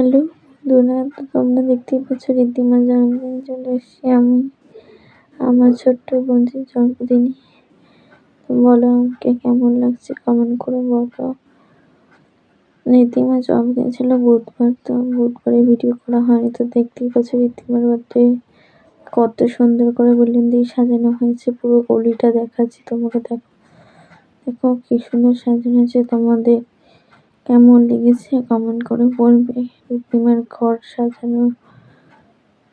Hello বন্ধুরা তো তোমরা দেখতেই পাচ্ছ ঋদ্ধিমা জন্মদিন চলে এসছি। আমি আমার ছোট্ট বোনটির জন্মদিনে। তো বলো, আমাকে কেমন লাগছে কমেন্ট করে বলো। ঋদ্ধিমার জন্মদিন ছিল বুধবার, তো বুধবারে ভিডিও করা হয়নি। তো দেখতেই পাচ্ছ ঋদ্ধিমার বার্থডে কত সুন্দর করে বেলুন দিয়ে সাজানো হয়েছে। পুরো গলিটা দেখাচ্ছি তোমাকে, দেখো। দেখো কি সুন্দর সাজানো হয়েছে তোমাদের। কেমন লেগেছে কমেন্ট করে বলবে। ঋদ্ধিমার ঘর সাজানো,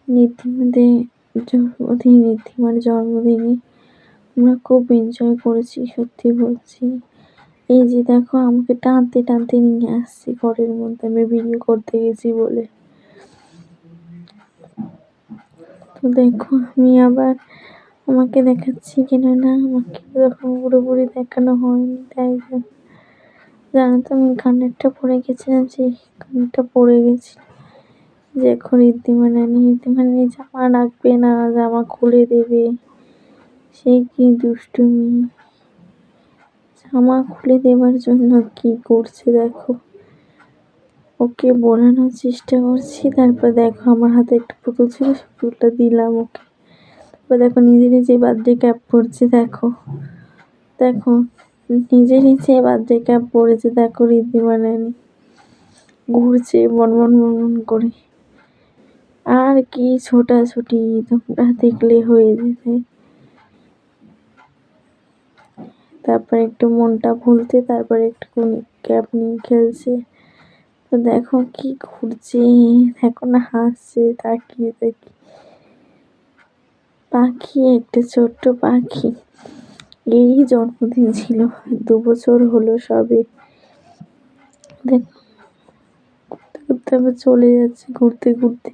ঋদ্ধিমাদের জন্মদিন, ঋদ্ধিমার জন্মদিনে আমরা খুব এনজয় করেছি, সত্যি বলছি। এই যে দেখো, আমাকে টানতে টানতে নিয়ে আসছি ঘরের মধ্যে, আমি ভিডিও করতে গেছি বলে। তো দেখো, আমি আবার আমাকে দেখাচ্ছি কিনা না, আমাকে এরকম পুরোপুরি দেখানো হয়নি, তাই জন্য। জানো তো আমি কানেরটা পরে গেছিলাম সেই কানেরটা পরে গেছি। যে এখন ঋদ্ধিমা নানি ঋদ্ধিমা নানি জামা রাখবে না, জামা খুলে দেবে। সেই কি দুষ্টুমি। জামা খুলে দেবার জন্য কি করছে দেখো। ওকে বোলানোর চেষ্টা করছি, তারপর দেখো আমার হাতে একটা পুতুল ছিল পুতুলটা দিলাম ওকে। তারপর দেখো নিজে নিজে বার্থডে ক্যাপ পরছে দেখো। দেখো নিজে নিজে বার্থডে ক্যাপ পরেছে দেখো নানি ঘুরছে বনবন বনবন করে। আর কি ছোটাছুটি, তোমরা দেখলে হয়ে যেতে। তারপর একটু মনটা ভুলতে তারপরে একটু ক্যাপ নিয়ে খেলছে। তো দেখো কি ঘুরছে, দেখো না হাসছে, তাকিয়ে দেখি পাখি, একটা ছোট্ট পাখি। এই জন্মদিন ছিল। দু বছর হলো সবে। আবার চলে যাচ্ছে ঘুরতে ঘুরতে।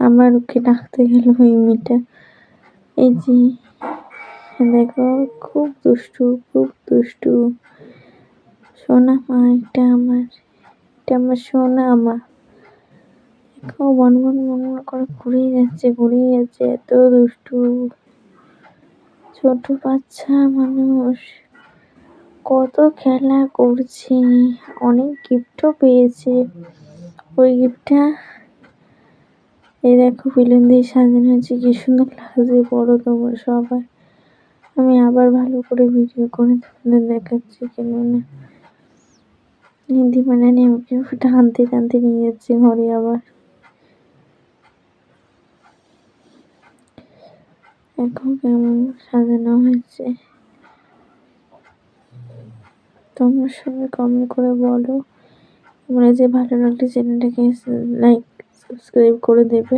আমার ওকে ডাকতে গেল ওই মেয়েটা। এই যে, দেখো, খুব দুষ্টু খুব দুষ্টু। সোনা মা, এটা আমার এটা আমার সোনা মা। দেখো বন বন বন করে ঘুরেই যাচ্ছে ঘুরেই যাচ্ছে, এত দুষ্টু। ছোট বাচ্চা মানুষ। কত খেলা করছে, অনেক গিফটও পেয়েছে। ওই গিফটটা এই দেখো বেলুন দিয়ে সাজানো হয়েছে, কি সুন্দর লাগছে বড় তোমার সবাই। আমি আবার ভালো করে ভিডিও করে তোমাদের দেখাচ্ছি, কেননা হিন্দি মানে আমাকে টানতে টানতে নিয়ে যাচ্ছে ঘরে আবার। দেখো কেমন সাজানো হয়েছে। তোমরা সবাই কমেন্ট করে বলো। তোমরা যে ভালো লাগলে চ্যানেলটাকে লাইক সাবস্ক্রাইব করে দেবে।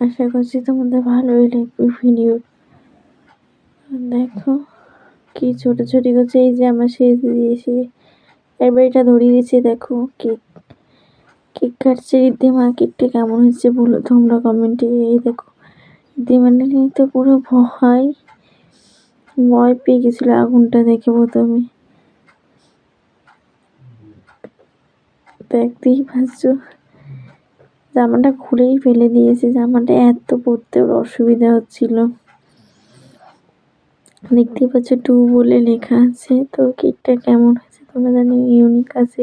আশা করছি তোমাদের ভালোই লাগবে ভিডিও দেখো কি ছোটাছুটি করছে, এই যে আমার সেই দিয়েছে এবার এটা ধরিয়ে দিয়েছে, দেখো কেক। কেক কাটছে ঋদ্ধিমা কেকটা কেমন হয়েছে বলো তোমরা কমেন্টে এই দেখো। ঋদ্ধিমানের তো পুরো ভয় ভয় পেয়ে গেছিল আগুনটা দেখে প্রথমে। দেখতেই পাচ্ছ, জামাটা খুলেই ফেলে দিয়েছে। জামাটা এত পরতে ওর অসুবিধা হচ্ছিল। দেখতেই পাচ্ছ টু বলে লেখা আছে। তো কেকটা কেমন হয়েছে তোমরা জানি, ইউনিক আছে।